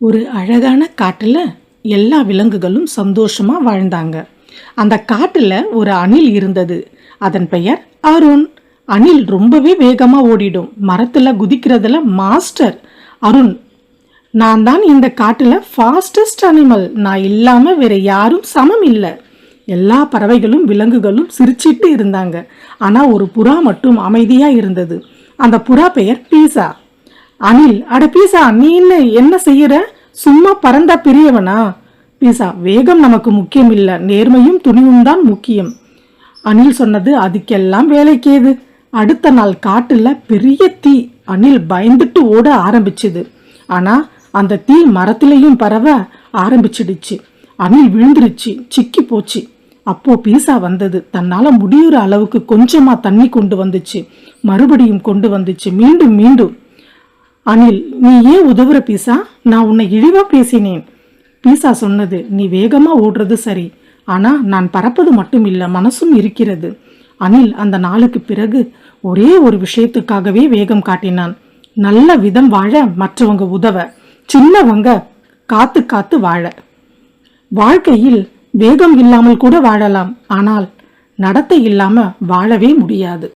ஒரு அழகான காட்டில் எல்லா விலங்குகளும் சந்தோஷமா வாழ்ந்தாங்க. அந்த காட்டில் ஒரு அணில் இருந்தது. அதன் பெயர் அருண். அணில் ரொம்பவே வேகமாக ஓடிடும். மரத்தில் குதிக்கிறதுல மாஸ்டர் அருண். நான் தான் இந்த காட்டில் ஃபாஸ்டஸ்ட் அனிமல் நான் இல்லாமல் வேற யாரும் சமம் இல்லை. எல்லா பறவைகளும் விலங்குகளும் சிரிச்சிட்டு இருந்தாங்க. ஆனால் ஒரு புறா மட்டும் அமைதியாக இருந்தது. அந்த புறா பெயர் பீஸா அனில் அட பீசா நீ என்ன என்ன செய்யற? சும்மா பறந்தா பெரியவனா? பீசா வேகம் நமக்கு முக்கியம் இல்லை. நேர்மையும் துணிவும் தான் முக்கியம். அனில் சொன்னது அதுக்கெல்லாம் வேலைக்கேது. அடுத்த நாள் காட்டுல பெரிய தீ. அனில் பயந்துட்டு ஓட ஆரம்பிச்சுது. ஆனா அந்த தீ மரத்திலையும் பரவ ஆரம்பிச்சிடுச்சு. அணில் விழுந்துருச்சு சிக்கி போச்சு. அப்போ பீசா வந்தது. தன்னால முடியுற அளவுக்கு கொஞ்சமா தண்ணி கொண்டு வந்துச்சு. மறுபடியும் கொண்டு வந்துச்சு. மீண்டும் மீண்டும். அனில் நீ ஏன் உதவுற பீசா? நான் உன்னை இழிவா பேசினேன். பீசா சொன்னது நீ வேகமா ஓடுறது சரி. ஆனா நான் பறப்பது மட்டும் இல்ல மனசும் இருக்கிறது. அனில் அந்த நாளுக்கு பிறகு ஒரே ஒரு விஷயத்துக்காகவே வேகம் காட்டினான். நல்ல விதம் வாழ மற்றவங்க உதவ. சின்னவங்க காத்து காத்து வாழ. வாழ்க்கையில் வேகம் இல்லாமல் கூட வாழலாம். ஆனால் நடத்தை இல்லாம வாழவே முடியாது.